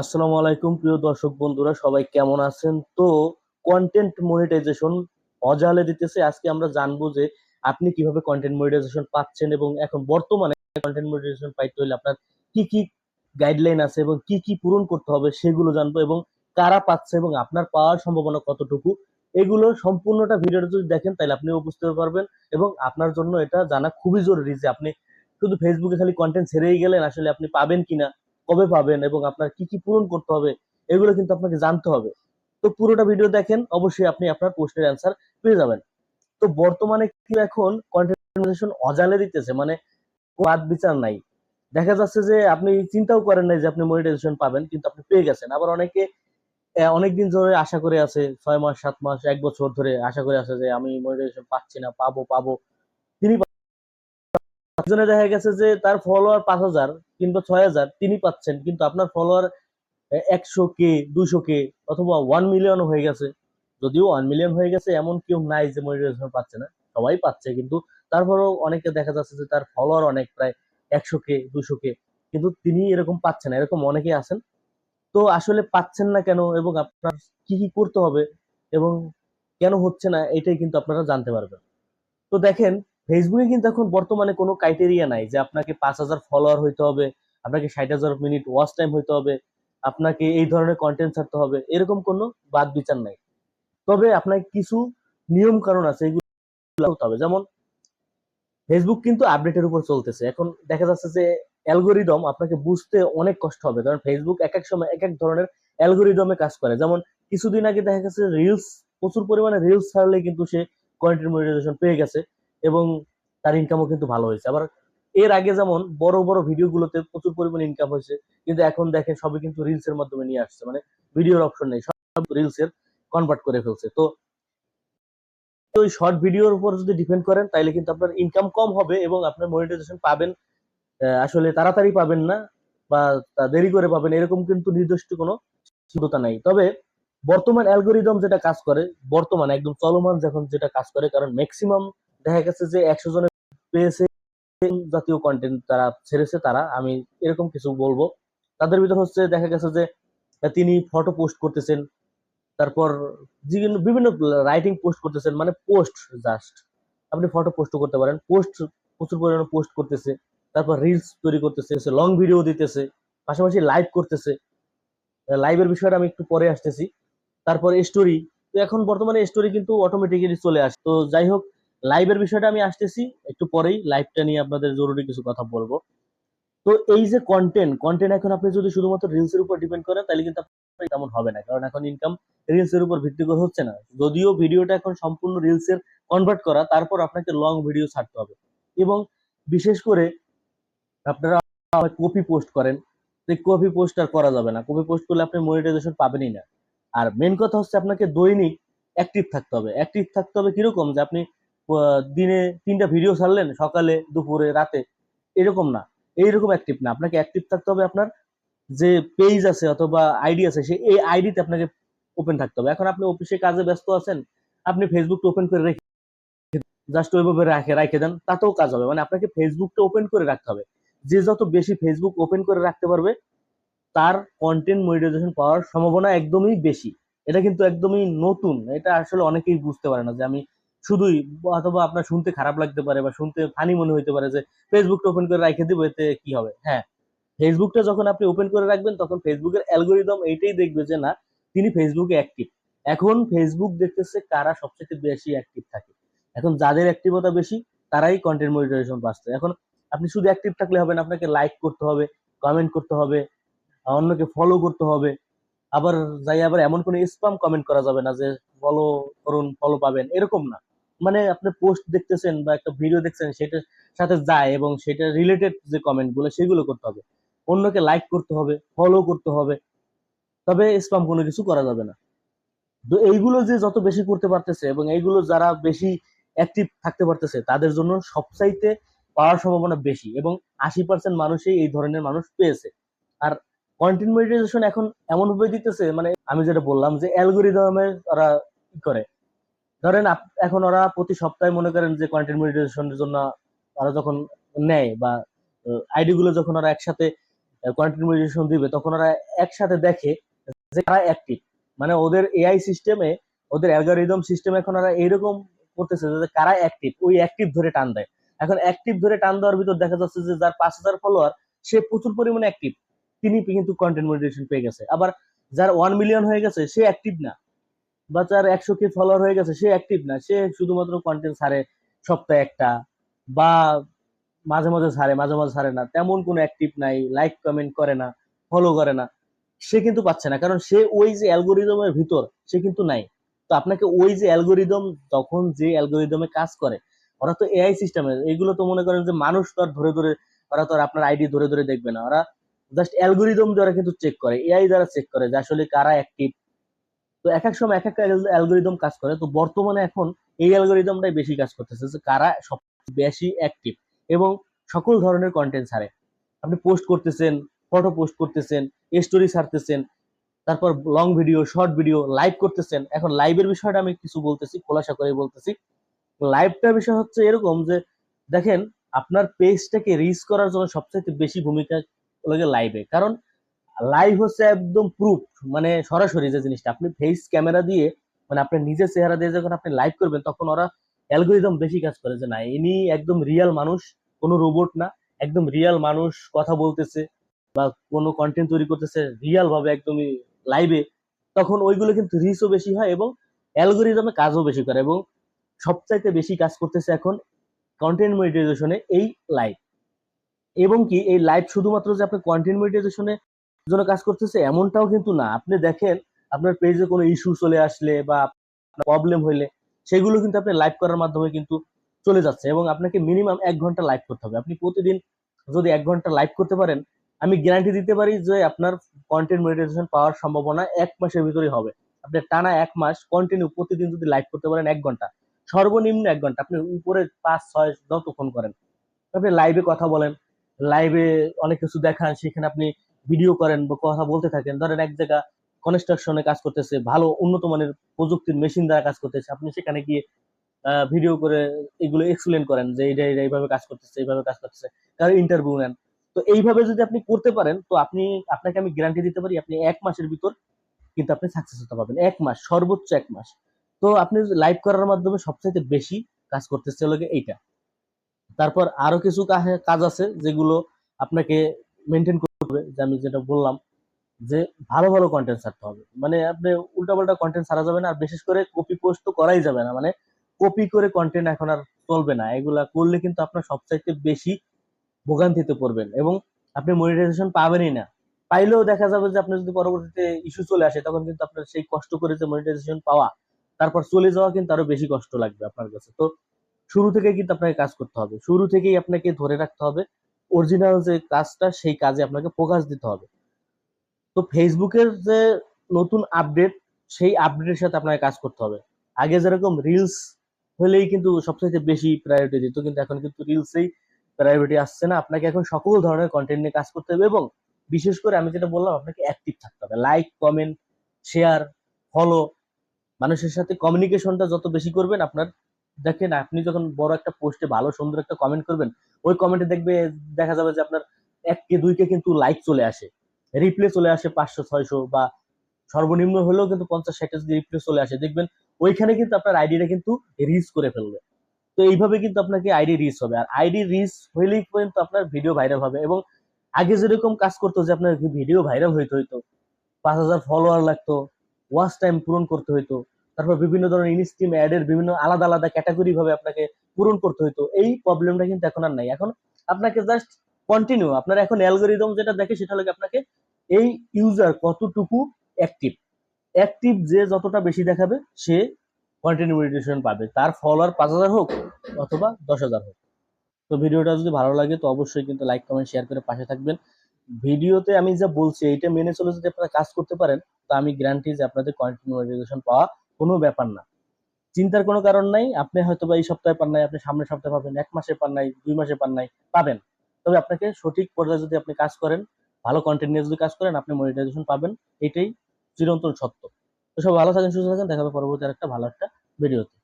আসসালামু আলাইকুম, প্রিয় দর্শক বন্ধুরা, সবাই কেমন আছেন? তো কন্টেন্ট মনিটাইজেশন অজালে দিতেছে। আজকে আমরা জানব যে আপনি কীভাবে কন্টেন্ট মনিটাইজেশন পাচ্ছেন এবং এখন বর্তমানে কন্টেন্ট মনিটাইজেশন পাইতে হলে আপনার কি কি গাইডলাইন আছে এবং কি কি পূরণ করতে হবে সেগুলো জানব এবং কারা পাচ্ছে এবং আপনার পাওয়ার সম্ভাবনা কতটুকু এগুলো সম্পূর্ণটা ভিডিওটা যদি দেখেন তাহলে আপনিও বুঝতে পারবেন এবং আপনার জন্য এটা জানা খুবই জরুরি যে আপনি শুধু ফেসবুকে খালি কন্টেন্ট ছেড়েই গেলেন, আসলে আপনি পাবেন কিনা। কবে পাবেন এবং আপনার কি কি পূরণ করতে হবে, এগুলো কিন্তু আপনাকে জানতে হবে। তো পুরোটা ভিডিও দেখেন, অবশ্যই আপনি আপনার প্রশ্নের অ্যান্সার পেয়ে যাবেন। তো বর্তমানে কি এখন কন্টেন্ট অজালে দিতেছে মানে বাদ বিচার নাই। দেখা যাচ্ছে যে আপনি চিন্তাও করেন নাই যে আপনি মনিটাইজেশন পাবেন, কিন্তু আপনি পেয়ে গেছেন। আবার অনেকে অনেকদিন ধরে আশা করে আছে, ছয় মাস, সাত মাস, এক বছর ধরে আশা করে আছে যে আমি মনিটাইজেশন পাচ্ছি না, পাবো পাবো। একজনে দেখা গেছে যে তার ফলোয়ার পাঁচ হাজার, কিংবা ছয় হাজার, তিনি পাচ্ছেন, কিন্তু আপনার ফলোয়ার একশো কে, দুইশো কে, অথবা ওয়ান মিলিয়ন হয়ে গেছে। যদিও ওয়ান মিলিয়ন হয়ে গেছে, এমন কেউ নাই যে মনিটাইজেশন পাচ্ছে না। সবাই পাচ্ছে, কিন্তু তারপরেও অনেকে দেখা যাচ্ছে যে তার ফলোয়ার অনেক, প্রায় একশো কে দুশো কে, কিন্তু তিনি এরকম পাচ্ছেন এরকম অনেকেই আছেন। তো আসলে পাচ্ছেন না কেন, এবং আপনার কি কি করতে হবে, এবং কেন হচ্ছে না, এটাই কিন্তু আপনারা জানতে পারবেন। তো দেখেন ফেসবুকে কিন্তু এখন বর্তমানে কোনো ক্রাইটেরিয়া নাই যে আপনাকে পাঁচ হাজার ফলোয়ার হইতে হবে, আপনাকে ষাট হাজার মিনিট ওয়াচ টাইম হইতে হবে, আপনাকে এই ধরনের কন্টেন্ট ছাড়তে হবে, এরকম কোনো বাদ বিচার নাই। তবে আপনাকে কিছু নিয়ম কারণ আছে, এগুলো হবে। যেমন ফেসবুক কিন্তু আপডেটের উপর চলতেছে। এখন দেখা যাচ্ছে যে অ্যালগোরিদম আপনাকে বুঝতে অনেক কষ্ট হবে। কারণ ফেসবুক এক এক সময় এক এক ধরনের অ্যালগোরিদমে কাজ করে। যেমন কিছুদিন আগে দেখা গেছে রিলস প্রচুর পরিমাণে রিলস ছাড়লে কিন্তু সে কন্টেন্ট মনিটাইজেশন পেয়ে গেছে। এবং তার ইনকামও কিন্তু ভালো হয়েছে। আবার এর আগে যেমন বড় বড় ভিডিওগুলোতে প্রচুর পরিমাণে ইনকাম হয়েছে, কিন্তু এখন দেখেন সবই কিন্তু রিলস এর মাধ্যমে নিয়ে আসছে মানে ভিডিওর অপশন নেই, সব রিলস এর কনভার্ট করে ফেলছে। তো ওই শর্ট ভিডিওর উপর যদি ডিপেন্ড করেন তাহলে কিন্তু আপনার ইনকাম কম হবে এবং আপনার মনিটাইজেশন পাবেন আসলে তাড়াতাড়ি পাবেন না বা দেরি করে পাবেন, এরকম কিন্তু নির্দিষ্ট কোনো সীমতা নাই। তবে বর্তমান অ্যালগোরিদম যেটা কাজ করে, বর্তমান একদম চলমান যখন যেটা কাজ করে, কারণ ম্যাক্সিমাম দেখা গেছে যে একশো জনের পেয়েছে জাতীয় কন্টেন্ট তারা ছেড়েছে তারা, আমি এরকম কিছু বলব। তাদের ভিতর হচ্ছে দেখা গেছে যে তিনি ফটো পোস্ট করতেছেন, তারপর বিভিন্ন রাইটিং পোস্ট করতেছেন মানে পোস্ট জাস্ট আপনি ফটো পোস্ট করতে পারেন পোস্ট প্রচুর পরিমাণে পোস্ট করতেছে, তারপর রিলস তৈরি করতেছে লং ভিডিও দিতেছে, পাশাপাশি লাইভ করতেছে। লাইভের বিষয়টা আমি একটু পরে আসতেছি। তারপর স্টোরি তো এখন বর্তমানে স্টোরি কিন্তু অটোমেটিক্যালি চলে আসে। তো যাই হোক লাইভের বিষয়টা আমি আসতেছি, একটু পরেই লাইভটা নিয়ে আপনাদের জরুরি কিছু কথা বলব। তো এই যে কন্টেন্ট কন্টেন্ট এখন আপনি যদি শুধুমাত্র রিলস এর উপর ডিপেন্ড করেন, তাহলে কিন্তু আপনার তেমন হবে না। কারণ এখন ইনকাম রিলস এর উপর ভিত্তি করে হচ্ছে না। যদিও ভিডিওটা এখন সম্পূর্ণ রিলস এর কনভার্ট করা, তারপর আপনাকে লং ভিডিও ছাড়তে হবে। এবং বিশেষ করে আপনারা কপি পোস্ট করেন, তো কপি পোস্ট আর করা যাবে না। কপি পোস্ট করলে আপনি মনিটাইজেশন পাবেনই না। আর মেন কথা হচ্ছে আপনাকে দৈনিক অ্যাক্টিভ থাকতে হবে। অ্যাক্টিভ থাকতে হবে কীরকম? যে আপনি দিনে তিনটা ভিডিও ছাড়লেন সকালে, দুপুরে, রাতে। এরকম না। এইরকম অ্যাক্টিভ না। আপনাকে অ্যাক্টিভ থাকতে হবে আপনার যে পেজ আছে অথবা আইডি আছে সেই এই আইডিতে আপনাকে ওপেন থাকতে হবে। এখন আপনি অফিসে কাজে ব্যস্ত আছেন, আপনি ফেসবুকটা ওপেন করে রেখে জাস্ট ওইভাবে রাখে রাখে দেন, তাতেও কাজ হবে। মানে আপনাকে ফেসবুকটা ওপেন করে রাখতে হবে। যে যত বেশি ফেসবুক ওপেন করে রাখতে পারবে, তার কন্টেন্ট মনিটাইজেশন পাওয়ার সম্ভাবনা একদমই বেশি। এটা কিন্তু একদমই নতুন। এটা আসলে অনেকেই বুঝতে পারে না যে আমি শুধুই, অথবা আপনার শুনতে খারাপ লাগতে পারে বা শুনতে ফানি মনে হতে পারে যে ফেসবুকটা ওপেন করে রেখে দিব, এতে কি হবে? হ্যাঁ ফেসবুকটা যখন আপনি ওপেন করে রাখবেন, তখন ফেসবুকের অ্যালগোরিদম এইটাই দেখবে যে, না, তিনি ফেসবুকে অ্যাক্টিভ এখন ফেসবুক দেখতেছে কারা সবচেয়ে বেশি অ্যাক্টিভ থাকে। এখন যাদের অ্যাক্টিভতা বেশি, তারাই কন্টেন্ট মনিটাইজেশন পাচ্ছে। এখন আপনি শুধু অ্যাক্টিভ থাকলে হবে না, আপনাকে লাইক করতে হবে কমেন্ট করতে হবে, অন্যকে ফলো করতে হবে। আবার যাই আবার এমন কোনো স্পাম কমেন্ট করা যাবে না যে ফলো করুন ফলো পাবেন, এরকম না। মানে আপনি পোস্ট দেখতেছেন বা একটা ভিডিও দেখছেন, সেটার সাথে যায় এবং সেটা রিলেটেড যে কমেন্টগুলো, সেগুলো করতে হবে। অন্যকে লাইক করতে হবে ফলো করতে হবে। তবে স্প্যাম কোনো কিছু করা যাবে না। তো এইগুলো যে যত বেশি করতে পারতেছে এবং এইগুলো যারা বেশি অ্যাক্টিভ থাকতে পারতেছে, তাদের জন্য সবচাইতে পাওয়ার সম্ভাবনা বেশি এবং আশি পার্সেন্ট মানুষই এই ধরনের মানুষ পেয়েছে। আর কন্টেন্ট মনিটাইজেশন এখন এমন ভাবে দিতেছে মানে আমি যেটা বললাম যে অ্যালগোরিদমে ওরা কি করে। ধরেন এখন ওরা প্রতি সপ্তাহে মনে করেন যে কন্টেন্ট মনিটাইজেশনের জন্য ওরা যখন নেয় বা আইডি গুলো যখন ওরা একসাথে কন্টেন্ট মনিটাইজেশন দিবে, তখন ওরা একসাথে দেখে যে কারা অ্যাক্টিভ মানে ওদের এআই সিস্টেমে ওদের অ্যালগোরিদম সিস্টেম এখন ওরা এইরকম করতেছে যে কারা অ্যাক্টিভ ওই অ্যাক্টিভ ধরে টান দেয়। এখন অ্যাক্টিভ ধরে টান দেওয়ার ভিতর দেখা যাচ্ছে যে যার পাঁচ হাজার ফলোয়ার সে প্রচুর পরিমাণে অ্যাক্টিভ তিনি কিন্তু কন্টেন্ট মনিটাইজেশন পেয়ে গেছে। আবার যার ওয়ান মিলিয়ন হয়ে গেছে, সে অ্যাক্টিভ না। বা যার একশো কে ফলোয়ার হয়ে গেছে, সে অ্যাক্টিভ না। সে শুধুমাত্র কন্টেন্ট ছাড়ে সপ্তাহে একটা বা মাঝে মাঝে ছাড়ে, মাঝে মাঝে ছাড়ে না। তেমন কোনো অ্যাক্টিভ নাই লাইক কমেন্ট করে না ফলো করে না। সে কিন্তু পাচ্ছে না, কারণ সে ওই যে অ্যালগোরিদমের ভিতর, সে কিন্তু নাই। তো আপনাকে ওই যে অ্যালগোরিদম তখন যে অ্যালগোরিদমে কাজ করে, ওরা তো এআই সিস্টেমে এগুলো তো মনে করেন যে মানুষ তো আর ধরে ধরে, ওরা তো আর আপনার আইডি ধরে ধরে দেখবে না। ওরা জাস্ট অ্যালগোরিদম দ্বারা কিন্তু চেক করে এআই দ্বারা চেক করে যে আসলে কারা অ্যাক্টিভ তো এক এক সময় এক একটা অ্যালগোরিদম কাজ করে। তো বর্তমানে এখন এই অ্যালগোরিদমটাই বেশি কাজ করতেছে যে কারা সব বেশি অ্যাক্টিভ এবং সকল ধরনের কন্টেন্ট ছাড়ে। আপনি পোস্ট করতেছেন ফটো পোস্ট করতেছেন স্টোরি ছাড়তেছেন, তারপর long video short video live করতেছেন। এখন লাইভের বিষয়টা আমি কিছু বলতেছি, খোলাসা করে বলতেছি। লাইভটা বিষয় হচ্ছে এরকম যে, দেখেন, আপনার পেজটাকে রিচ করার জন্য সবচেয়ে বেশি ভূমিকা লাগে লাইভে কারণ লাইভ হচ্ছে একদম প্রুফ মানে সরাসরি যে জিনিসটা। আপনি ফেস ক্যামেরা দিয়ে মানে আপনার নিজের চেহারা দিয়ে যখন আপনি লাইভ করবেন, তখন ওরা অ্যালগোরিদম বেশি কাজ করে যে না, ইনি একদম রিয়াল মানুষ, কোনো রোবট না, একদম রিয়াল মানুষ, কথা বলতেছে বা কোনো কন্টেন্ট তৈরি করতেছে রিয়াল ভাবে একদমই লাইভে তখন ওইগুলো কিন্তু রিচও বেশি হয় এবং অ্যালগোরিদমে কাজও বেশি করে এবং সবচাইতে বেশি কাজ করতেছে এখন কন্টেন্ট মনিটাইজেশনে এই লাইভ এবং কি, এই লাইভ শুধুমাত্র যে আপনি কন্টেন্ট মনিটাইজেশনে জন্য কাজ করতেছে এমনটাও কিন্তু না। আপনি দেখেন, আপনার পেজে কোনো ইস্যু চলে আসলে বা প্রবলেম হইলে, সেগুলো কিন্তু আপনি লাইভ করার মাধ্যমে কিন্তু চলে যাচ্ছে এবং আপনাকে মিনিমাম এক ঘণ্টা লাইভ করতে হবে। আপনি প্রতিদিন যদি এক ঘণ্টা লাইভ করতে পারেন, আমি গ্যারান্টি দিতে পারি যে আপনার কন্টেন্ট মনিটাইজেশন পাওয়ার সম্ভাবনা এক মাসের ভিতরেই হবে। আপনি টানা এক মাস কন্টিনিউ প্রতিদিন যদি লাইভ করতে পারেন এক ঘণ্টা, সর্বনিম্ন এক ঘণ্টা, আপনি উপরে পাঁচ, ছয় যতক্ষণ করেন। আপনি লাইভে কথা বলেন লাইভে অনেক কিছু দেখান, সেখানে আপনি ভিডিও করেন বা কথা বলতে থাকেন, ধরেন এক জায়গা কনস্ট্রাকশনে কাজ করতেছে, ভালো উন্নত মানের প্রযুক্তির মেশিন দ্বারা কাজ করতেছে, আপনি সেখানে গিয়ে ভিডিও করে এগুলো এক্সপ্লেন করেন যে এইটা এইটা এইভাবে কাজ করতেছে, এইভাবে কাজ করতেছে, কারও ইন্টারভিউ নেন। তো এইভাবে যদি আপনি করতে পারেন, তো আপনি, আপনাকে আমি গ্যারান্টি দিতে পারি আপনি এক মাসের ভিতর কিন্তু আপনি সাকসেস হতে পারবেন। এক মাস, সর্বোচ্চ এক মাস। তো আপনি লাইভ করার মাধ্যমে সবচাইতে বেশি কাজ করতেছে গিয়ে এইটা। তারপর আরও কিছু কাজ আছে যেগুলো আপনাকে মেনটেন করতে হবে, যে আমি যেটা বললাম, যে ভালো ভালো কন্টেন্ট ছাড়তে হবে। মানে আপনি উল্টাপাল্টা কন্টেন্ট ছাড়া যাবে না, আর বিশেষ করে কপি পোস্ট তো করাই যাবে না। মানে কপি করে কন্টেন্ট এখন আর চলবে না। এগুলা করলে কিন্তু আপনার সবচাইতে বেশি ভোগান্তিতে পড়বেন এবং আপনি মনিটাইজেশন পাবেনই না। পাইলেও দেখা যাবে যে আপনি যদি পরবর্তীতে ইস্যু চলে আসে, তখন কিন্তু আপনার সেই কষ্ট করে যে মনিটাইজেশন পাওয়া, তারপর চলে যাওয়া কিন্তু আরও বেশি কষ্ট লাগবে আপনার কাছে। তো শুরু থেকে কিন্তু আপনাকে কাজ করতে হবে। শুরু থেকেই আপনাকে ধরে রাখতে হবে অরিজিনাল যে কাজটা, সেই কাজে আপনাকে ফোকাস দিতে হবে। তো ফেসবুকের যে নতুন আপডেট সেই আপডেটের সাথে আপনাকে কাজ করতে হবে। আগে যেরকম রিলস হলেই কিন্তু সবচেয়ে বেশি প্রায়োরিটি দিত, কিন্তু এখন কিন্তু রিলসেই প্রায়োরিটি আসছে না। আপনাকে এখন সকল ধরনের কন্টেন্ট নিয়ে কাজ করতে হবে এবং বিশেষ করে আমি যেটা বললাম, আপনাকে অ্যাক্টিভ থাকতে হবে। লাইক কমেন্ট শেয়ার ফলো মানুষের সাথে কমিউনিকেশনটা যত বেশি করবেন, আপনার দেখেন, আপনি যখন বড় একটা পোস্টে ভালো, সুন্দর একটা কমেন্ট করবেন, ওই কমেন্টে দেখবে, দেখা যাবে যে আপনার এক কে, দুই কে কিন্তু লাইক চলে আসে। রিপ্লে চলে আসে পাঁচশো, ছয়শো বা সর্বনিম্ন হলেও কিন্তু পঞ্চাশ ষাটটা যদি রিপ্লে চলে আসে। দেখবেন, ওইখানে কিন্তু আপনার আইডিটা কিন্তু রিচ করে ফেলবে। তো এইভাবে কিন্তু আপনাকে আইডি রিচ হবে। আর আইডি রিচ হইলেই কিন্তু আপনার ভিডিও ভাইরাল হবে। এবং আগে যেরকম কাজ করতো যে আপনার ভিডিও ভাইরাল হইতে হইতো, পাঁচ হাজার ফলোয়ার লাগতো ওয়াচ টাইম পূরণ করতে হইতো তারপর বিভিন্ন ধরনের ইনস্ট্রিম অ্যাডের বিভিন্ন আলাদা আলাদা ক্যাটাগরি ভাবে আপনাকে পূরণ করতে হইতো। এই প্রবলেমটা কিন্তু এখন আর নাই। এখন আপনাকে জাস্ট কন্টিনিউ আপনার এখন অ্যালগোরিদম যেটা দেখে সেটা হলো আপনাকে এই ইউজার কতটুকু অ্যাক্টিভ অ্যাক্টিভ যে যতটা বেশি দেখাবে, সে কন্টিনিউ মেডিটেশন পাবে। তার ফলোয়ার পাঁচ হাজার হোক অথবা দশ হাজার হোক। তো ভিডিওটা যদি ভালো লাগে, তো অবশ্যই কিন্তু লাইক কমেন্ট শেয়ার করে পাশে থাকবেন। ভিডিওতে আমি যা বলছি, এইটা মেনে চলে যদি আপনারা কাজ করতে পারেন, তো আমি গ্যারান্টি যে আপনাদের কন্টিনিউ মেডিটেশন পাওয়া কোনো ব্যাপার না। চিন্তার কোনো কারণ নাই, আপনি হয়তো বা এই সপ্তাহে পান নাই, আপনি সামনের সপ্তাহে পাবেন, এক মাসে পান নাই, দুই মাসে পান নাই, পাবেন। তবে আপনাকে সঠিক পর্যায়ে যদি আপনি কাজ করেন, ভালো কন্টেন্ট নিয়ে যদি কাজ করেন, আপনি মনিটাইজেশন পাবেন, এটাই চিরন্তন সত্য। তো সব ভালো থাকেন, সুস্থ থাকেন, দেখা হবে পরবর্তী আরেকটা ভালো একটা ভিডিওতে